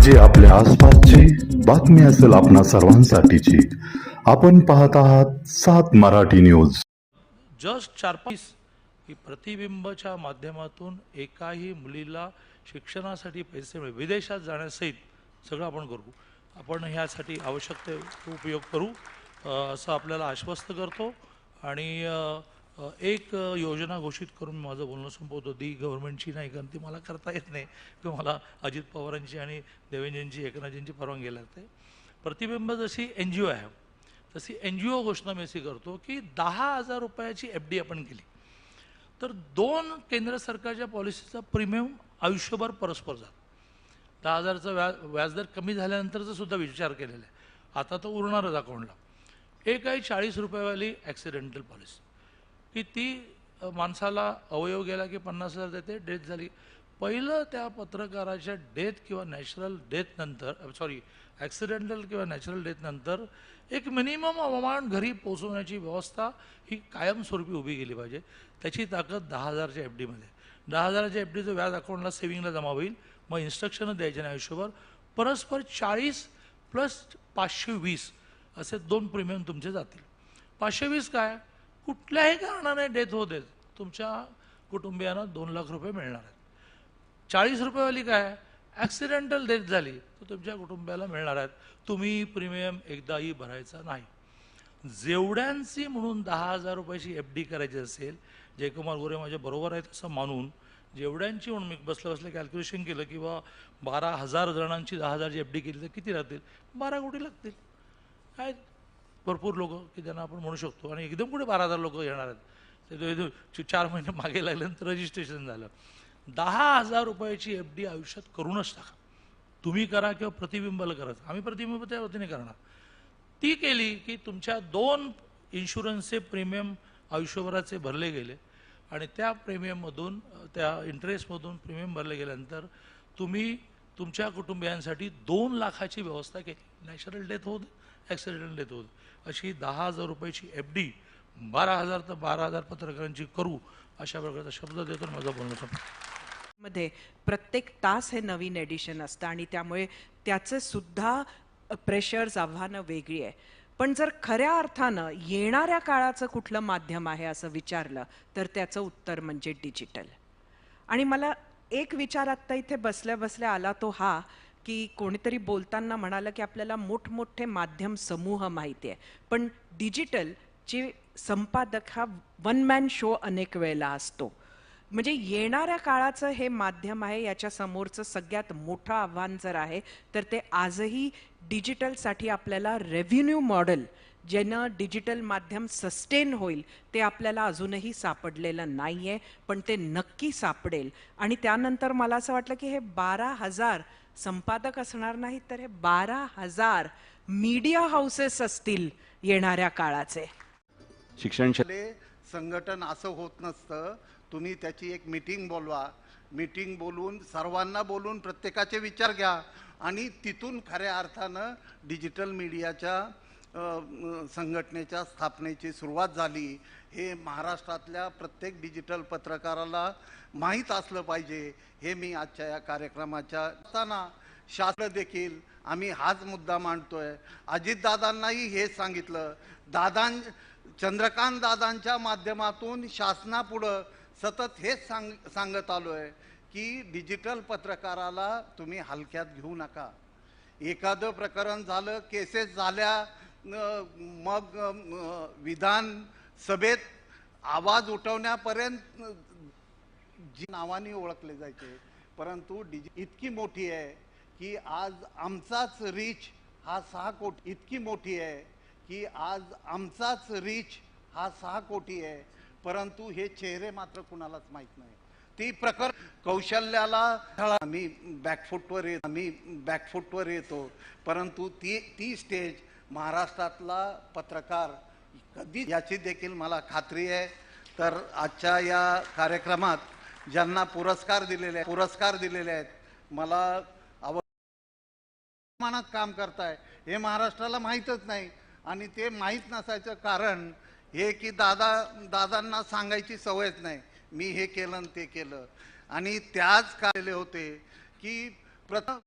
म्हणजे आपल्या आसपासची बातमी असेल आपणा सर्वांसाठीची. आपण पाहत आहात सात मराठी न्यूज. जस्ट चार पाच की प्रतिबिंबच्या माध्यमातून एकाही मुलीला शिक्षणासाठी पैसे मिळेल विदेशात जाण्यासहित सगळं आपण करू. आपण ह्यासाठी आवश्यक ते उपयोग करू असं आपल्याला आश्वस्त करतो. आणि एक योजना घोषित करून माझं बोलणं संपवतो ती गव्हर्नमेंटची नाही कारण ती मला करता येत नाही. किंवा मला अजित पवारांची आणि देवेंद्रजींची एकनाथजींची परवानगी लागते. प्रतिबिंब जशी एन जी ओ आहे तशी एन जी ओ घोषणा मी अशी करतो की दहा हजार रुपयाची एफ डी आपण केली. तर दोन केंद्र सरकारच्या पॉलिसीचा प्रीमियम आयुष्यभर परस्पर जात. दहा हजारचा व्या व्याजदर कमी झाल्यानंतरचा सुद्धा विचार केलेला आहे. आता तो उरणारच अकाउंटला. एक आहे चाळीस रुपयावाली ॲक्सिडेंटल पॉलिसी की ती माणसाला अवयव गेला की पन्नास हजार देते डेथ झाली. पहिलं त्या पत्रकाराच्या डेथ किंवा नॅचरल डेथनंतर सॉरी ॲक्सिडेंटल किंवा नॅचरल डेथनंतर एक मिनिमम अमाऊंट घरी पोचवण्याची व्यवस्था ही कायमस्वरूपी उभी केली पाहिजे. त्याची ताकद दहा हजारच्या एफ डीमध्ये दहा हजाराच्या एफ डीचं व्याज अकाउंटला सेव्हिंगला जमा होईल मग इन्स्ट्रक्शनं द्यायचे ना आयुष्यभर. परस्पर चाळीस प्लस पाचशे वीस असे दोन प्रीमियम तुमचे जातील. पाचशे वीस काय? कुठल्याही कारणाने डेथ होते तुमच्या कुटुंबियांना दोन लाख रुपये मिळणार आहेत. चाळीस रुपयेवाली काय? ॲक्सिडेंटल डेथ झाली तर तुमच्या कुटुंबियाला मिळणार आहेत. तुम्ही प्रीमियम एकदाही भरायचा नाही. जेवढ्यांची म्हणून दहा हजार रुपयाची एफ डी करायची असेल जयकुमार गोरे माझ्या बरोबर आहेत असं मानून जेवढ्यांची म्हणून मी बसलं बसलं कॅल्क्युलेशन केलं किंवा बारा हजार जणांची दहा हजारची एफ डी केली तर किती राहतील? बारा कोटी लागतील. काय भरपूर लोक की ज्यांना आपण म्हणू शकतो. आणि एकदम कुठे बारा हजार लोक येणार आहेत. ते चार महिने मागे लागल्यानंतर रजिस्ट्रेशन झालं. दहा हजार रुपयाची एफ डी आयुष्यात करूनच टाका. तुम्ही करा किंवा प्रतिबिंबाला करा. आम्ही प्रतिबिंब त्या वतीने करणार. ती केली की तुमच्या दोन इन्शुरन्सचे प्रीमियम आयुष्यभराचे भरले गेले. आणि त्या प्रीमियममधून त्या इंटरेस्टमधून प्रीमियम भरले गेल्यानंतर तुम्ही तुमच्या कुटुंबियांसाठी दोन लाखाची व्यवस्था केली. नॅचरल डेथ होत ॲक्सिडेंट डेथ होत अशी दहा हजार रुपयाची एफ डी बारा हजार तर बारा हजार पत्रकारांची करू अशा प्रकारचा शब्द देतो माझा माझं बोलणं मध्ये प्रत्येक तास हे नवीन एडिशन असतं आणि त्यामुळे त्याचं सुद्धा प्रेशर्स आव्हानं वेगळी आहे. पण जर खऱ्या अर्थानं येणाऱ्या काळाचं कुठलं माध्यम आहे असं विचारलं तर त्याचं उत्तर म्हणजे डिजिटल आणि मला एक विचार आत्ता इथे बसल्या बसल्या आला तो हा की कोणीतरी बोलताना म्हणालं की आपल्याला मोठमोठे माध्यम समूह माहिती आहे. पण डिजिटलची संपादक हा वन मॅन शो अनेक वेळेला असतो. म्हणजे येणाऱ्या काळाचं हे माध्यम आहे याच्या समोरचं सगळ्यात मोठं आव्हान जर आहे तर ते आजही डिजिटलसाठी आपल्याला रेव्हेन्यू मॉडेल ज्यानं डिजिटल माध्यम सस्टेन होईल ते आपल्याला अजूनही सापडलेलं नाही आहे पण ते नक्की सापडेल. आणि त्यानंतर मला असं वाटलं की हे बारा हजार संपादक असणार नाहीत तर हे बारा हजार मीडिया हाऊसेस असतील येणाऱ्या काळाचे. शिक्षण संघटन असं होत नसतं तुम्ही त्याची एक मीटिंग बोलवा. मीटिंग बोलून सर्वांना बोलून प्रत्येकाचे विचार घ्या. आणि तिथून खऱ्या अर्थानं डिजिटल मीडियाच्या संघटनेच्या स्थापनेची सुरुवात झाली. हे महाराष्ट्रातल्या प्रत्येक डिजिटल पत्रकाराला माहीत असलं पाहिजे. हे मी आजच्या या कार्यक्रमाच्या असताना शास्त्र देखील आम्ही हाच मुद्दा मांडतोय. अजितदादांनाही हे सांगितलं. दादां चंद्रकांत दादांच्या माध्यमातून शासनापुढं सतत हेच सांग सांगत आलो आहे की डिजिटल पत्रकाराला तुम्ही हलक्यात घेऊ नका. एखादं प्रकरण झालं केसेस झाल्या मग विधान सभेत आवाज उठवण्यापर्यंत जी नावाने ओळखले जायचे परंतु डिजि इतकी मोठी आहे की आज आमचाच रीच हा सहा कोटी इतकी मोठी आहे की आज आमचाच रीच हा सहा कोटी आहे परंतु हे चेहरे मात्र कुणालाच माहीत नाही. ती प्रकर कौशल्याला आम्ही बॅकफुटवर येत आम्ही बॅकफुटवर येतो परंतु ती ती स्टेज महाराष्ट्रातला पत्रकार कधी याची देखील मला खात्री आहे. तर आजच्या या कार्यक्रमात ज्यांना पुरस्कार दिलेले आहेत पुरस्कार दिलेले आहेत मला आव काम करताय. हे महाराष्ट्राला माहीतच नाही आणि ते माहीत नसायचं कारण हे की दादा दादांना सांगायची सवयच नाही. मी हे केलं आणि ते केलं. आणि त्याच काय होते की प्रथम